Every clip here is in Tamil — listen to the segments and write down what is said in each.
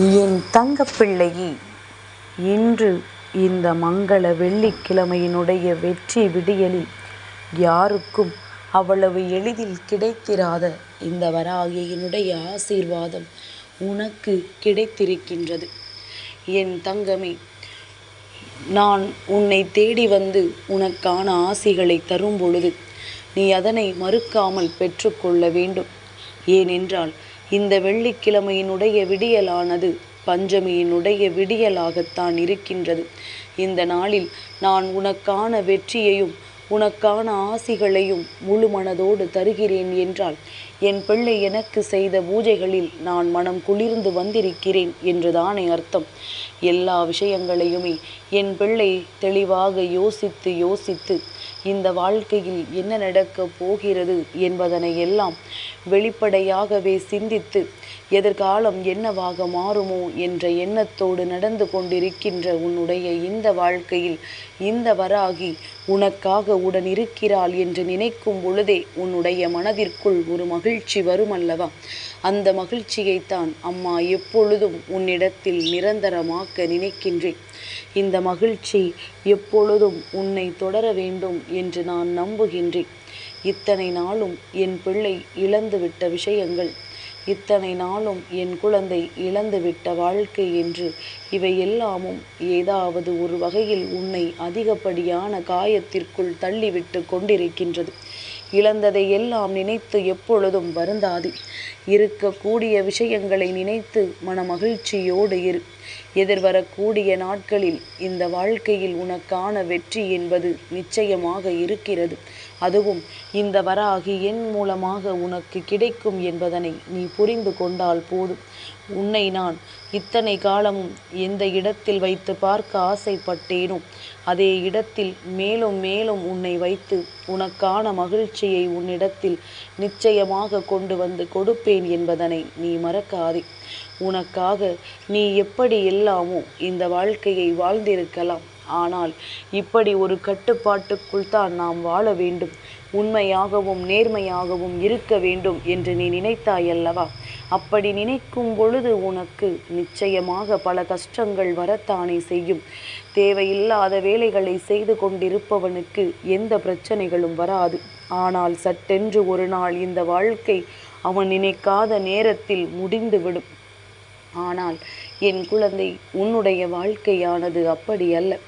என் தங்கப்பிள்ளையே இன்று இந்த மங்கள வெள்ளிக்கிழமையினுடைய வெற்றி விடியலில் யாருக்கும் அவ்வளவு எளிதில் கிடைத்திராத இந்த வராகியினுடைய ஆசீர்வாதம் உனக்கு கிடைத்திருக்கின்றது. என் தங்கமே நான் உன்னை தேடி வந்து உனக்கான ஆசிகளை தரும் பொழுது நீ அதனை மறுக்காமல் பெற்றுக்கொள்ள வேண்டும். ஏனென்றால் இந்த வெள்ளிக்கிழமையினுடைய விடியலானது பஞ்சமியினுடைய விடியலாகத்தான் இருக்கின்றது. இந்த நாளில் நான் உனக்கான வெற்றியையும் உனக்கான ஆசிகளையும் முழு மனதோடு தருகிறேன் என்றால் என் பிள்ளை எனக்கு செய்த பூஜைகளில் நான் மனம் குளிர்ந்து வந்திருக்கிறேன் என்றுதானே அர்த்தம். எல்லா விஷயங்களையுமே என் பிள்ளை தெளிவாக யோசித்து யோசித்து இந்த வாழ்க்கையில் என்ன நடக்கப் போகிறது என்பதனை எல்லாம் வெளிப்படையாகவே சிந்தித்து எதிர்காலம் என்னவாக மாறுமோ என்ற எண்ணத்தோடு நடந்து கொண்டிருக்கின்ற உன்னுடைய இந்த வாழ்க்கையில் இந்த வராகி உனக்காக உடன் இருக்கிறாள் என்று நினைக்கும் பொழுதே உன்னுடைய மனதிற்குள் ஒரு மகிழ்ச்சி வருமல்லவா? அந்த மகிழ்ச்சியைத்தான் அம்மா எப்பொழுதும் உன்னிடத்தில் நிரந்தரமாக்க நினைக்கின்றேன். இந்த மகிழ்ச்சி எப்பொழுதும் உன்னை தொடர வேண்டும் என்று நான் நம்புகின்றேன். இத்தனை நாளும் என் பிள்ளை இழந்துவிட்ட விஷயங்கள் இத்தனை நாளும் என் குழந்தை இழந்துவிட்ட வாழ்க்கை என்று இவை எல்லாமும் ஏதாவது ஒரு வகையில் உன்னை அதிகப்படியான காயத்திற்குள் தள்ளிவிட்டு கொண்டிருக்கின்றது. இழந்ததை எல்லாம் நினைத்து எப்பொழுதும் வருந்தாது. இருக்கக்கூடிய விஷயங்களை நினைத்து மன மகிழ்ச்சியோடு இரு. எதிர்வரக்கூடிய நாட்களில் இந்த வாழ்க்கையில் உனக்கான வெற்றி என்பது நிச்சயமாக இருக்கிறது. அதுவும் இந்த வராகி என் மூலமாக உனக்கு கிடைக்கும் என்பதனை நீ புரிந்து கொண்டால் போதும். உன்னை நான் இத்தனை காலமும் எந்த இடத்தில் வைத்து பார்க்க ஆசைப்பட்டேனோ அதே இடத்தில் மேலும் மேலும் உன்னை வைத்து உனக்கான மகிழ்ச்சியை உன்னிடத்தில் நிச்சயமாக கொண்டு வந்து கொடுப்பேன் என்பதனை நீ மறக்காதே. உனக்காக நீ எப்படி எல்லாமோ இந்த வாழ்க்கையை வாழ்ந்திருக்கலாம். ஆனால் இப்படி ஒரு கட்டுப்பாட்டுக்குள் தான் நாம் வாழ வேண்டும். உண்மையாகவும் நேர்மையாகவும் இருக்க வேண்டும் என்று நீ நினைத்தாயல்லவா? அப்படி நினைக்கும் பொழுது உனக்கு நிச்சயமாக பல கஷ்டங்கள் வரத்தானே செய்யும். தேவையில்லாத வேலைகளை செய்து கொண்டிருப்பவனுக்கு எந்த பிரச்சனைகளும் வராது. ஆனால் சட்டென்று ஒரு நாள் இந்த வாழ்க்கை அவன் நினைக்காத நேரத்தில் முடிந்துவிடும். ஆனால் என் குழந்தை உன்னுடைய வாழ்க்கையானது அப்படி அல்ல.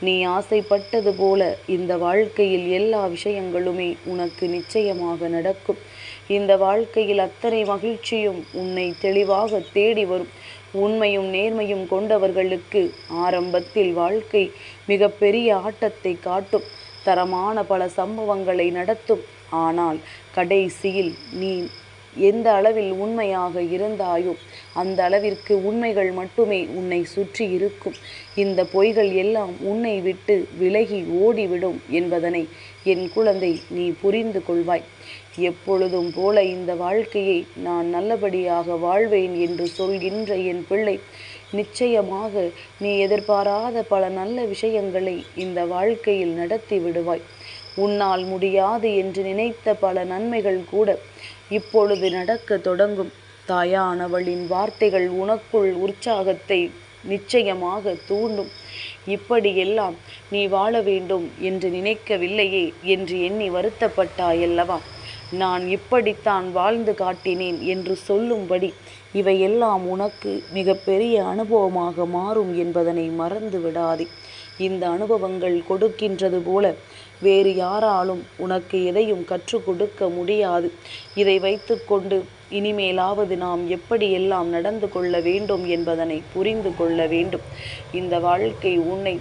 நீ ஆசைப்பட்டது போல இந்த வாழ்க்கையில் எல்லா விஷயங்களுமே உனக்கு நிச்சயமாக நடக்கும். இந்த வாழ்க்கையில் அத்தனை மகிழ்ச்சியும் உன்னை தெளிவாக தேடி வரும். உண்மையும் நேர்மையும் கொண்டவர்களுக்கு ஆரம்பத்தில் வாழ்க்கை மிகப்பெரிய ஆட்டத்தை காட்டும். தரமான பல சம்பவங்களை நடத்தும். ஆனால் கடைசியில் நீ எந்த அளவில் உண்மையாக இருந்தாயோ அந்த அளவிற்கு உண்மைகள் மட்டுமே உன்னை சுற்றி இருக்கும். இந்த பொய்கள் எல்லாம் உன்னை விட்டு விலகி ஓடிவிடும் என்பதனை என் குழந்தை நீ புரிந்து கொள்வாய். எப்பொழுதும் போல இந்த வாழ்க்கையை நான் நல்லபடியாக வாழ்வேன் என்று சொல்கின்ற என் பிள்ளை நிச்சயமாக நீ எதிர்பாராத பல நல்ல விஷயங்களை இந்த வாழ்க்கையில் நடத்தி விடுவாய். உன்னால் முடியாது என்று நினைத்த பல நன்மைகள் கூட இப்பொழுது நடக்க தொடங்கும். தாயானவளின் வார்த்தைகள் உனக்குள் உற்சாகத்தை நிச்சயமாக தூண்டும். இப்படியெல்லாம் நீ வாழ வேண்டும் என்று நினைக்கவில்லையே என்று எண்ணி வருத்தப்பட்டாயல்லவா? நான் இப்படித்தான் வாழ்ந்து காட்டினேன் என்று சொல்லும்படி இவையெல்லாம் உனக்கு மிகப்பெரிய அனுபவமாக மாறும் என்பதனை மறந்து விடாதே இந்த அனுபவங்கள் கொடுக்கின்றது போல வேறு யாராலும் உனக்கு எதையும் கற்றுக் கொடுக்க முடியாது. இதை வைத்துக்கொண்டு இனிமேலாவது நாம் எப்படியெல்லாம் நடந்து கொள்ள வேண்டும் என்பதனை புரிந்து கொள்ள வேண்டும். இந்த வாழ்க்கை உன்னை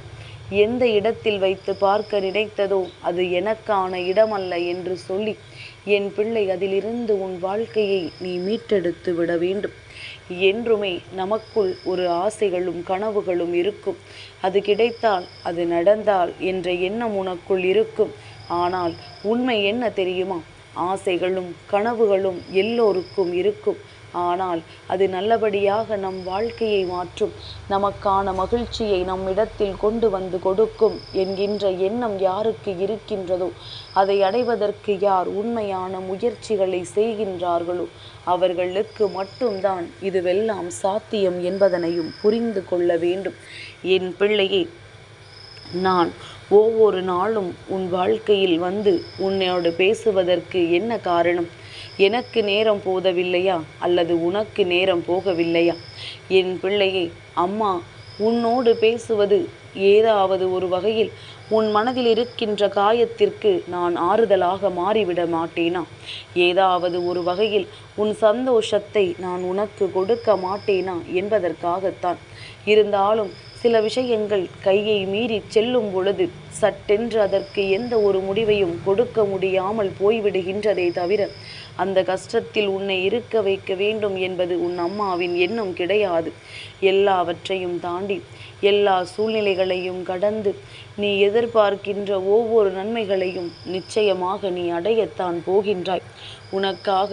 எந்த இடத்தில் வைத்து பார்க்க நினைத்ததோ அது எனக்கான இடமல்ல என்று சொல்லி என் பிள்ளை அதிலிருந்து உன் வாழ்க்கையை நீ மீட்டெடுத்து விட வேண்டும். என்றுமே நமக்குள் ஒரு ஆசைகளும் கனவுகளும் இருக்கும். அது கிடைத்தால் அது நடந்தால் என்ற எண்ணம் உனக்குள் இருக்கும். ஆனால் உண்மை என்ன தெரியுமா? ஆசைகளும் கனவுகளும் எல்லோருக்கும் இருக்கும். ஆனால் அது நல்லபடியாக நம் வாழ்க்கையை மாற்றும். நமக்கான மகிழ்ச்சியை நம்மிடத்தில் கொண்டு வந்து கொடுக்கும் என்கின்ற எண்ணம் யாருக்கு இருக்கின்றதோ அதை அடைவதற்கு யார் உண்மையான முயற்சிகளை செய்கின்றார்களோ அவர்களுக்கு மட்டும்தான் இதுவெல்லாம் சாத்தியம் என்பதனையும் புரிந்து கொள்ள வேண்டும். என் பிள்ளையே நான் ஒவ்வொரு நாளும் உன் வாழ்க்கையில் வந்து உன்னோடு பேசுவதற்கு என்ன காரணம்? எனக்கு நேரம் போதவில்லையா? அல்லது உனக்கு நேரம் போகவில்லையா? என் பிள்ளையே அம்மா உன்னோடு பேசுவது ஏதாவது ஒரு வகையில் உன் மனதில் இருக்கின்ற காயத்திற்கு நான் ஆறுதலாக மாறிவிட மாட்டேனா? ஏதாவது ஒரு வகையில் உன் சந்தோஷத்தை நான் உனக்கு கொடுக்க மாட்டேனா என்பதற்காகத்தான். இருந்தாலும் சில விஷயங்கள் கையை மீறி செல்லும் பொழுது சட்டென்று அதற்கு எந்த ஒரு முடிவையும் கொடுக்க முடியாமல் போய்விடுகின்றதே தவிர அந்த கஷ்டத்தில் உன்னை இருக்க வைக்க வேண்டும் என்பது உன் அம்மாவின் எண்ணம் கிடையாது. எல்லாவற்றையும் தாண்டி எல்லா சூழ்நிலைகளையும் கடந்து நீ எதிர்பார்க்கின்ற ஒவ்வொரு நன்மைகளையும் நிச்சயமாக நீ அடையத்தான் போகின்றாய். உனக்காக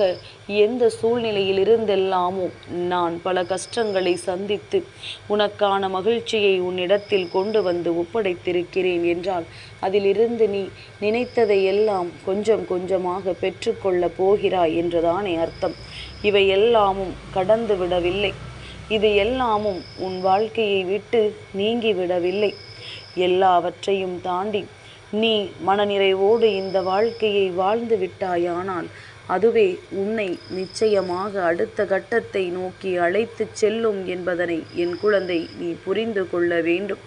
எந்த சூழ்நிலையில் இருந்தெல்லாமோ நான் பல கஷ்டங்களை சந்தித்து உனக்கான மகிழ்ச்சியை உன்னிடத்தில் கொண்டு வந்து ஒப்படைத்திருக்கிறேன் என்றால் அதிலிருந்து நீ நினைத்ததை எல்லாம் கொஞ்சம் கொஞ்சமாக பெற்றுக்கொள்ளப் போகிறாய் என்றுதானே அர்த்தம். இவை எல்லாமும் கடந்து விடவில்லை இது எல்லாமும் உன் வாழ்க்கையை விட்டு நீங்கிவிடவில்லை. எல்லாவற்றையும் தாண்டி நீ மனநிறைவோடு இந்த வாழ்க்கையை வாழ்ந்து விட்டாயானால் அதுவே உன்னை நிச்சயமாக அடுத்த கட்டத்தை நோக்கி அழைத்துச் செல்லும் என்பதனை என் குழந்தை நீ புரிந்து கொள்ள வேண்டும்.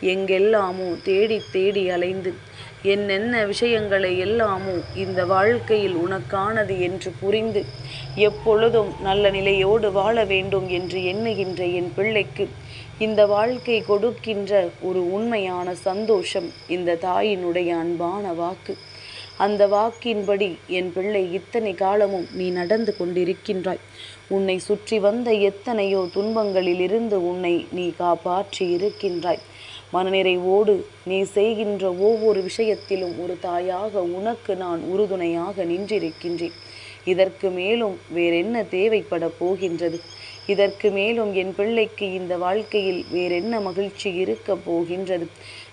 எங்கெல்லாமோ தேடி தேடி அலைந்து. என்னென்ன விஷயங்களை எல்லாமோ இந்த வாழ்க்கையில் உனக்கானது என்று புரிந்து எப்பொழுதும் நல்ல நிலையோடு வாழ வேண்டும் என்று எண்ணுகின்ற என் பிள்ளைக்கு இந்த வாழ்க்கை கொடுக்கின்ற ஒரு உண்மையான சந்தோஷம் இந்த தாயினுடைய அன்பான வாக்கு. அந்த வாக்கின்படி என் பிள்ளை இத்தனை காலமும் நீ நடந்து கொண்டிருக்கின்றாய். உன்னை சுற்றி வந்த எத்தனையோ துன்பங்களிலிருந்து உன்னை நீ காப்பாற்றி இருக்கின்றாய் மனநிறைவோடு நீ செய்கின்ற ஒவ்வொரு விஷயத்திலும் ஒரு தாயாக உனக்கு நான் உறுதுணையாக நின்றிருக்கின்றேன். இதற்கு மேலும் வேறென்ன தேவைப்பட போகின்றது? இதற்கு மேலும் என் பிள்ளைக்கு இந்த வாழ்க்கையில் வேறென்ன மகிழ்ச்சி இருக்கப் போகின்றது?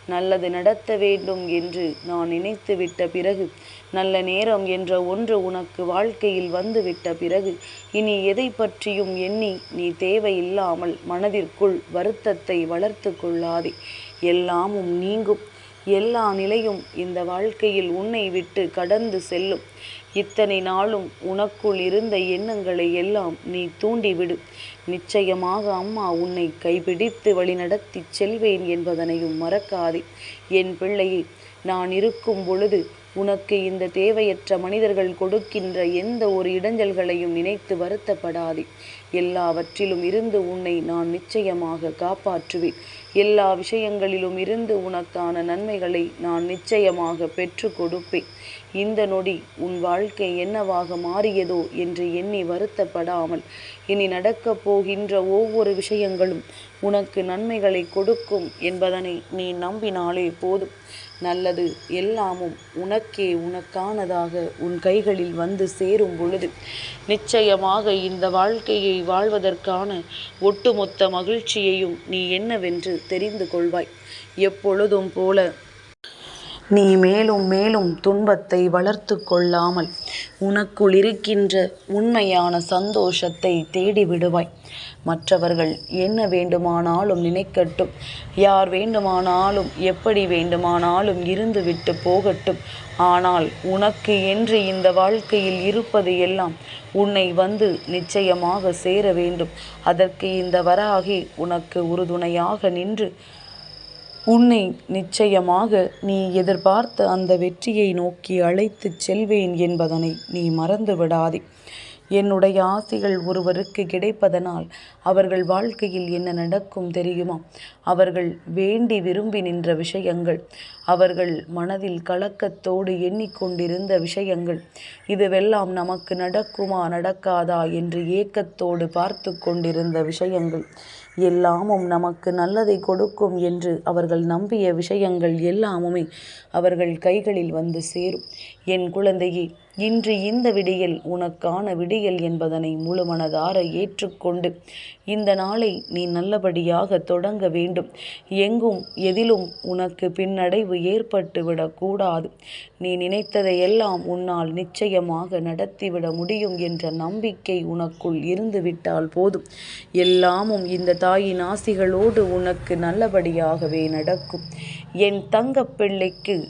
நல்லது நடத்த வேண்டும் என்று நான் நினைத்து விட்ட பிறகு நல்ல நேரம் என்ற ஒன்று உனக்கு வாழ்க்கையில் வந்துவிட்ட பிறகு இனி எதை பற்றியும் எண்ணி நீ தேவையில்லாமல் மனதிற்குள் வருத்தத்தை வளர்த்து கொள்ளாதே. எல்லாமும் நீங்கும். எல்லா நிலையும் இந்த வாழ்க்கையில் உன்னை விட்டு கடந்து செல்லும். இத்தனை நாளும் உனக்குள் இருந்த எண்ணங்களை எல்லாம் நீ தூண்டிவிடு. நிச்சயமாக அம்மா உன்னை கைபிடித்து வழிநடத்தி செல்வேன் என்பதனையும் மறக்காதே. என் பிள்ளையை நான் இருக்கும் பொழுது உனக்கு இந்த தேவையற்ற மனிதர்கள் கொடுக்கின்ற எந்த ஒரு இடைஞ்சல்களையும் நினைத்து வருத்தப்படாதே. எல்லாவற்றிலும் இருந்து உன்னை நான் நிச்சயமாக காப்பாற்றுவேன். எல்லா விஷயங்களிலும் இருந்து உனக்கான நன்மைகளை நான் நிச்சயமாக பெற்று கொடுப்பேன். இந்த நொடி உன் வாழ்க்கை என்னவாக மாறியதோ என்று எண்ணி வருத்தப்படாமல் இனி நடக்கப் போகின்ற ஒவ்வொரு விஷயங்களும் உனக்கு நன்மைகளை கொடுக்கும் என்பதனை நீ நம்பினாலே போதும். நல்லது எல்லாமும் உனக்கே உனக்கானதாக உன் கைகளில் வந்து சேரும் பொழுது. நிச்சயமாக இந்த வாழ்க்கையை வாழ்வதற்கான ஒட்டுமொத்த மகிழ்ச்சியையும் நீ என்னவென்று தெரிந்து கொள்வாய். எப்பொழுதும் போல நீ மேலும் மேலும் துன்பத்தை வளர்த்து கொள்ளாமல் உனக்குள் இருக்கின்ற உண்மையான சந்தோஷத்தை தேடி விடுவாய். மற்றவர்கள் என்ன வேண்டுமானாலும் நினைக்கட்டும். யார் வேண்டுமானாலும் எப்படி வேண்டுமானாலும் இருந்துவிட்டு போகட்டும். ஆனால் உனக்கு என்று இந்த வாழ்க்கையில் இருப்பது எல்லாம் உன்னை வந்து நிச்சயமாக சேர வேண்டும். அதற்கு இந்த வராகி உனக்கு உறுதுணையாக நின்று உன்னை நிச்சயமாக நீ எதிர்பார்த்த அந்த வெற்றியை நோக்கி அழைத்துச் செல்வேன் என்பதனை நீ மறந்து விடாதே என்னுடைய ஆசைகள் ஒருவருக்கு கிடைப்பதனால் அவர்கள் வாழ்க்கையில் என்ன நடக்கும் தெரியுமா? அவர்கள் வேண்டி விரும்பி நின்ற விஷயங்கள் அவர்கள் மனதில் கலக்கத்தோடு எண்ணிக்கொண்டிருந்த விஷயங்கள் இதுவெல்லாம் நமக்கு நடக்குமா நடக்காதா என்று ஏக்கத்தோடு பார்த்து கொண்டிருந்த விஷயங்கள். எல்லாமும் நமக்கு நல்லதை கொடுக்கும் என்று அவர்கள் நம்பிய விஷயங்கள் எல்லாமுமே அவர்கள் கைகளில் வந்து சேரும். என் குழந்தையே இன்று இந்த விடியல் உனக்கான விடியல் என்பதனை முழுமனதார ஏற்றுக்கொண்டு இந்த நாளை நீ நல்லபடியாக தொடங்க வேண்டும். எங்கும் எதிலும் உனக்கு பின்னடைவு ஏற்பட்டு விடக்கூடாது நீ நினைத்ததையெல்லாம் உன்னால் நிச்சயமாக நடத்திவிட முடியும் என்ற நம்பிக்கை உனக்குள் இருந்துவிட்டால் போதும். எல்லாமும் இந்த தாயின் ஆசிகளோடு உனக்கு நல்லபடியாகவே நடக்கும். என் தங்கப்பிள்ளைக்கு